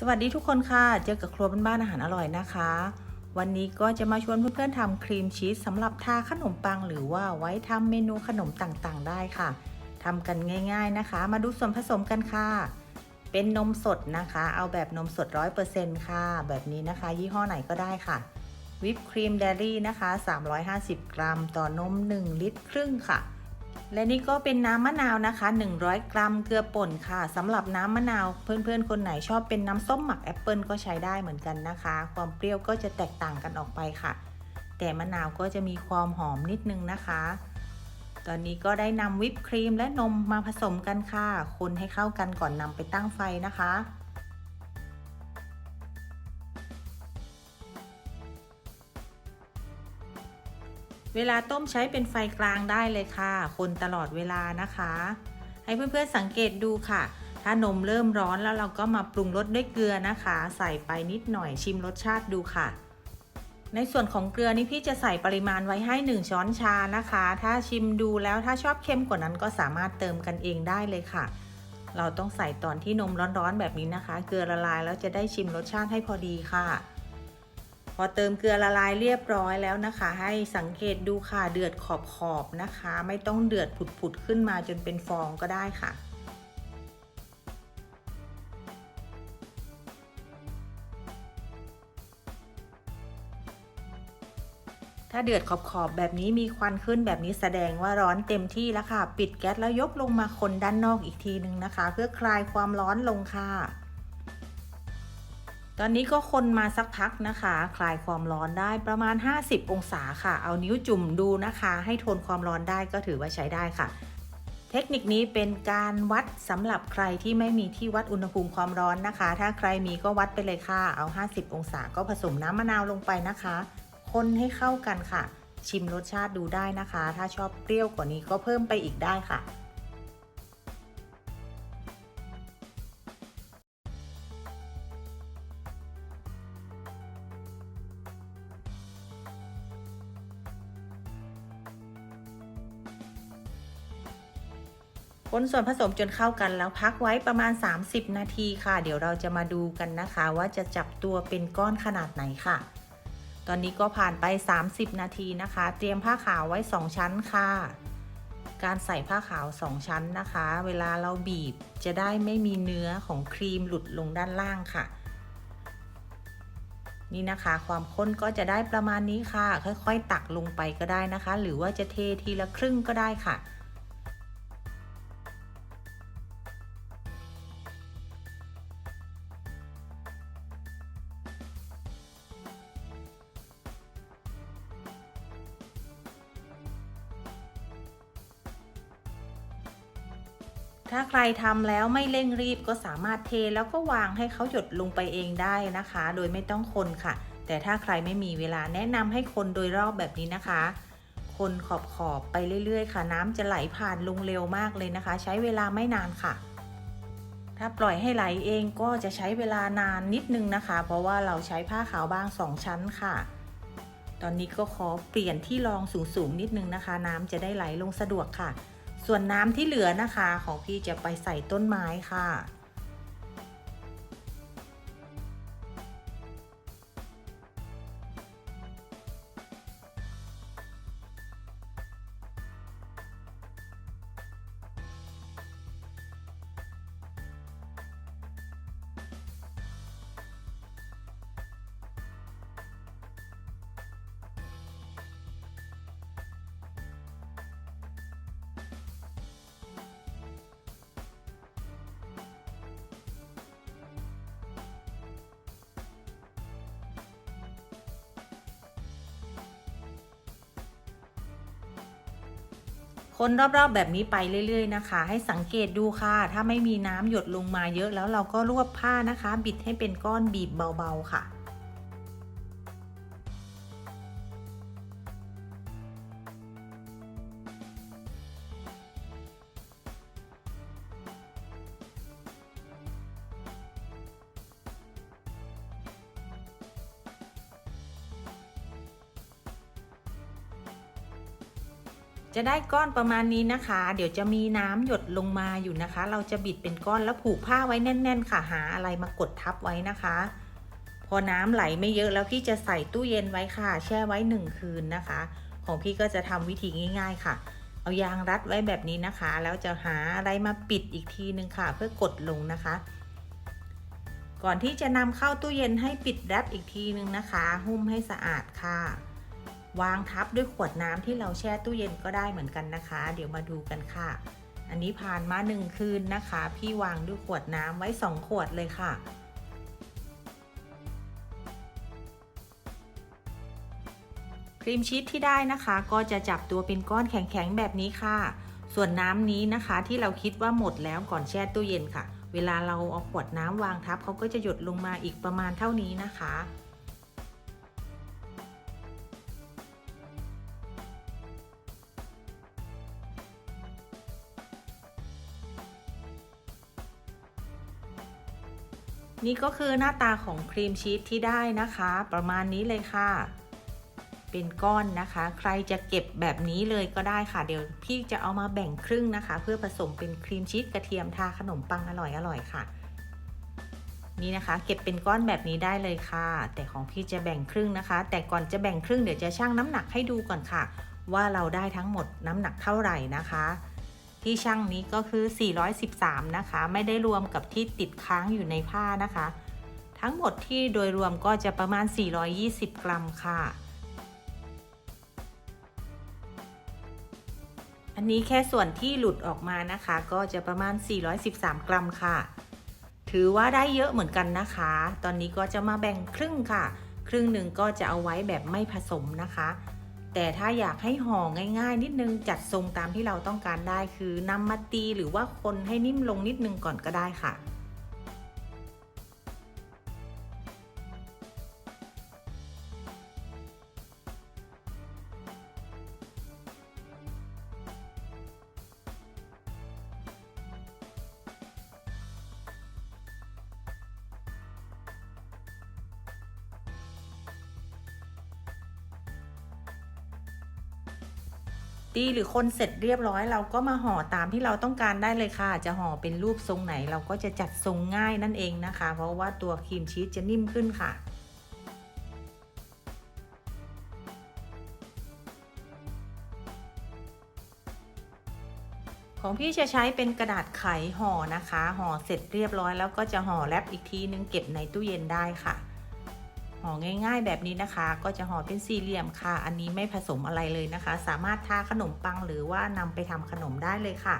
สวัสดีทุกคนค่ะ เจอกับครัวบ้านๆอาหารอร่อยนะคะ วันนี้ก็จะมาชวนเพื่อนๆทำครีมชีสสำหรับทาขนมปังหรือว่าไว้ทำเมนูขนมต่างๆ ได้ค่ะทำกันง่าย ๆนะคะ มาดูส่วนผสมกันค่ะ เป็นนมสดนะคะ เอาแบบนมสด 100%ค่ะ แบบนี้นะคะ ยี่ห้อไหนก็ได้ค่ะ วิปครีมเดลี่นะคะ 350 กรัม ต่อนม 1 ลิตรครึ่งค่ะ และนี่ก็เป็นน้ำมะนาวนะคะ 100 กรัมเกลือป่นค่ะสำหรับน้ำมะนาวเพื่อนๆ คนไหนชอบเป็นน้ำส้มหมักแอปเปิลก็ใช้ได้เหมือนกันนะคะ ความเปรี้ยวก็จะแตกต่างกันออกไปค่ะ แต่มะนาวก็จะมีความหอมนิดนึงนะคะ ตอนนี้ก็ได้นำวิปครีมและนมมาผสมกันค่ะ คนให้เข้ากันก่อนนำไปตั้งไฟนะคะ เวลาต้มใช้เป็นไฟกลางได้เลยค่ะ คนตลอดเวลานะคะ ให้เพื่อนๆสังเกตดูค่ะ ถ้านมเริ่มร้อนแล้วเราก็มาปรุงรสด้วยเกลือนะคะ ใส่ไปนิดหน่อยชิมรสชาติดูค่ะ ในส่วนของเกลือนี่พี่จะใส่ปริมาณไว้ให้ 1 ช้อนชานะคะ ถ้าชิมดูแล้วถ้าชอบเค็มกว่านั้นก็สามารถเติมกันเองได้เลยค่ะ เราต้องใส่ตอนที่นมร้อนๆแบบนี้นะคะ เกลือละลายแล้วจะได้ชิมรสชาติให้พอดีค่ะ พอเติมเกลือละลายเรียบร้อยแล้วนะคะ ให้สังเกตดูค่ะเดือดขอบๆนะคะ ไม่ต้องเดือดผุดๆขึ้นมาจนเป็นฟองก็ได้ค่ะถ้าเดือดขอบๆแบบนี้มีควันขึ้นแบบนี้แสดงว่าร้อนเต็มที่แล้วค่ะ ปิดแก๊สแล้วยกลงมาคนด้านนอกอีกทีนึงนะคะ เพื่อคลายความร้อนลงค่ะ ตอนนี้ก็คนมาสักพักนะคะ คลายความร้อนได้ประมาณ 50 องศาค่ะ เอานิ้วจุ่มดูนะคะ ให้ทนความร้อนได้ก็ถือว่าใช้ได้ค่ะ เทคนิคนี้เป็นการวัดสำหรับใครที่ไม่มีที่วัดอุณหภูมิความร้อนนะคะ ถ้าใครมีก็วัดไปเลยค่ะ เอา 50 องศาก็ผสมน้ำมะนาวลงไปนะคะ คนให้เข้ากันค่ะ ชิมรสชาติดูได้นะคะ ถ้าชอบเปรี้ยวกว่านี้ก็เพิ่มไปอีกได้ค่ะ คนส่วนผสมจนเข้ากันแล้วพักไว้ประมาณ 30 นาทีค่ะ เดี๋ยวเราจะมาดูกันนะคะ ว่าจะจับตัวเป็นก้อนขนาดไหนค่ะ ตอนนี้ก็ผ่านไป 30 นาทีนะคะ เตรียมผ้าขาวไว้ 2 ชั้นค่ะ การใส่ผ้าขาว 2 ชั้นนะคะ เวลาเราบีบจะได้ไม่มีเนื้อของครีมหลุดลงด้านล่างค่ะนี่นะคะ ความข้นก็จะได้ประมาณนี้ค่ะ ค่อยๆ ตักลงไปก็ได้นะคะ หรือว่าจะเททีละครึ่งก็ได้ค่ะ ถ้าใครทำแล้วไม่เร่งรีบก็สามารถเทแล้วก็วางให้เขาหยดลงไปเองได้นะคะ โดยไม่ต้องคนค่ะ แต่ถ้าใครไม่มีเวลาแนะนำให้คนโดยรอบแบบนี้นะคะ คนขอบขอบไปเรื่อย ๆ ค่ะ น้ำจะไหลผ่านลงเร็วมากเลยนะคะ ใช้เวลาไม่นานค่ะ ถ้าปล่อยให้ไหลเองก็จะใช้เวลานานนิดนึงนะคะ เพราะว่าเราใช้ผ้าขาวบางสองชั้นค่ะตอนนี้ก็ขอเปลี่ยนที่รองสูงๆนิดนึงนะคะ น้ำจะได้ไหลลงสะดวกค่ะ ส่วนน้ำที่เหลือนะคะของพี่จะไปใส่ต้นไม้ค่ะ คนรอบๆแบบนี้ไปเรื่อย ๆ นะคะ ให้สังเกตดูค่ะ ถ้าไม่มีน้ำหยดลงมาเยอะแล้วเราก็รวบผ้านะคะ บิดให้เป็นก้อนบีบเบาๆค่ะ จะได้ก้อนประมาณนี้นะคะ เดี๋ยวจะมีน้ำหยดลงมาอยู่นะคะ เราจะบิดเป็นก้อนแล้วผูกผ้าไว้แน่น ๆ ค่ะ หาอะไรมากดทับไว้นะคะ พอน้ำไหลไม่เยอะแล้วพี่จะใส่ตู้เย็นไว้ค่ะ แช่ไว้หนึ่งคืนนะคะ ของพี่ก็จะทำวิธีง่าย ๆ ค่ะ เอายางรัดไว้แบบนี้นะคะ แล้วจะหาอะไรมาปิดอีกทีนึงค่ะ เพื่อกดลงนะคะ ก่อนที่จะนำเข้าตู้เย็นให้ปิดแรปอีกทีนึงนะคะ หุ้มให้สะอาดค่ะ วางทับด้วยขวดน้ำที่เราแช่ตู้เย็นก็ได้เหมือนกันนะคะ เดี๋ยวมาดูกันค่ะ อันนี้ผ่านมาหนึ่งคืนนะคะ พี่วางด้วยขวดน้ำไว้สองขวดเลยค่ะครีมชีสที่ได้นะคะก็จะจับตัวเป็นก้อนแข็งๆแบบนี้ค่ะ ส่วนน้ำนี้นะคะที่เราคิดว่าหมดแล้วก่อนแช่ตู้เย็นค่ะ เวลาเราเอาขวดน้ำวางทับเขาก็จะหยดลงมาอีกประมาณเท่านี้นะคะ นี่ก็คือหน้าตาของครีมชีสที่ได้นะคะ ประมาณนี้เลยค่ะ เป็นก้อนนะคะ ใครจะเก็บแบบนี้เลยก็ได้ค่ะ เดี๋ยวพี่จะเอามาแบ่งครึ่งนะคะ เพื่อผสมเป็นครีมชีสกระเทียมทาขนมปังอร่อยๆค่ะ นี่นะคะ เก็บเป็นก้อนแบบนี้ได้เลยค่ะ แต่ของพี่จะแบ่งครึ่งนะคะ แต่ก่อนจะแบ่งครึ่งเดี๋ยวจะชั่งน้ำหนักให้ดูก่อนค่ะ ว่าเราได้ทั้งหมดน้ำหนักเท่าไหร่นะคะ ที่ช่างนี้ก็คือ 413 นะคะ ไม่ได้รวมกับที่ติดค้างอยู่ในผ้านะคะ ทั้งหมดที่โดยรวมก็จะประมาณ 420 กรัมค่ะ อันนี้แค่ส่วนที่หลุดออกมานะคะ ก็จะประมาณ 413 กรัมค่ะ ถือว่าได้เยอะเหมือนกันนะคะ ตอนนี้ก็จะมาแบ่งครึ่งค่ะ ครึ่งหนึ่งก็จะเอาไว้แบบไม่ผสมนะคะ แต่ถ้าอยากให้ห่อง่ายๆ นิดนึงจัดทรงตามที่เราต้องการได้คือนำมาตีหรือว่าคนให้นิ่มลงนิดนึงก่อนก็ได้ค่ะ ตีหรือคนเสร็จเรียบร้อย เราก็มาห่อตามที่เราต้องการได้เลยค่ะ จะห่อเป็นรูปทรงไหน เราก็จะจัดทรงง่ายนั่นเองนะคะ เพราะว่าตัวครีมชีสจะนิ่มขึ้นค่ะของพี่จะใช้เป็นกระดาษไขห่อนะคะ ห่อเสร็จเรียบร้อยแล้วก็จะห่อแรปอีกทีนึงเก็บในตู้เย็นได้ค่ะ ห่อง่าย ๆ แบบนี้นะคะ ก็จะห่อเป็นสี่เหลี่ยมค่ะ อันนี้ไม่ผสมอะไรเลยนะคะ สามารถทาขนมปังหรือว่านำไปทำขนมได้เลยค่ะ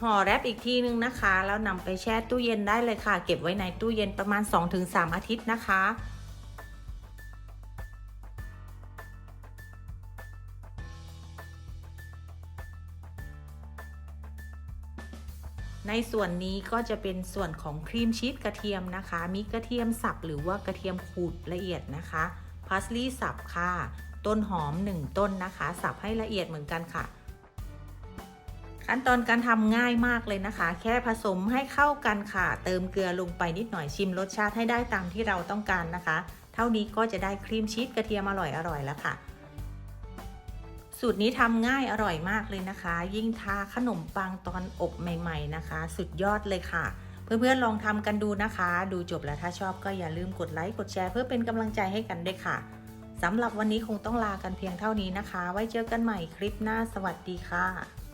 ห่อแรปอีกทีนึงนะคะ แล้วนำไปแช่ตู้เย็นได้เลยค่ะ เก็บไว้ในตู้เย็นประมาณ 2-3 อาทิตย์นะคะในส่วนนี้ก็จะเป็นส่วนของครีมชีสกระเทียมนะคะ มีกระเทียมสับหรือว่ากระเทียมขูดละเอียดนะคะพาสลีย์สับค่ะ ต้นหอม 1 ต้นนะคะ สับให้ละเอียดเหมือนกันค่ะ ขั้นตอนการทำง่ายมากเลยนะคะ แค่ผสมให้เข้ากันค่ะ เติมเกลือลงไปนิดหน่อยชิมรสชาติให้ได้ตามที่เราต้องการนะคะ เท่านี้ก็จะได้ครีมชีสกระเทียมอร่อยๆแล้วค่ะ สูตรนี้ทำง่ายอร่อยมากเลยนะคะ ยิ่งทาขนมปังตอนอบใหม่ ๆนะคะ สุดยอดเลยค่ะ เพื่อนๆลองทำกันดูนะคะ ดูจบแล้วถ้าชอบก็อย่าลืมกดไลค์กดแชร์เพื่อเป็นกำลังใจให้กันด้วยค่ะสำหรับวันนี้คงต้องลากันเพียงเท่านี้นะคะ ไว้เจอกันใหม่คลิปหน้าสวัสดีค่ะ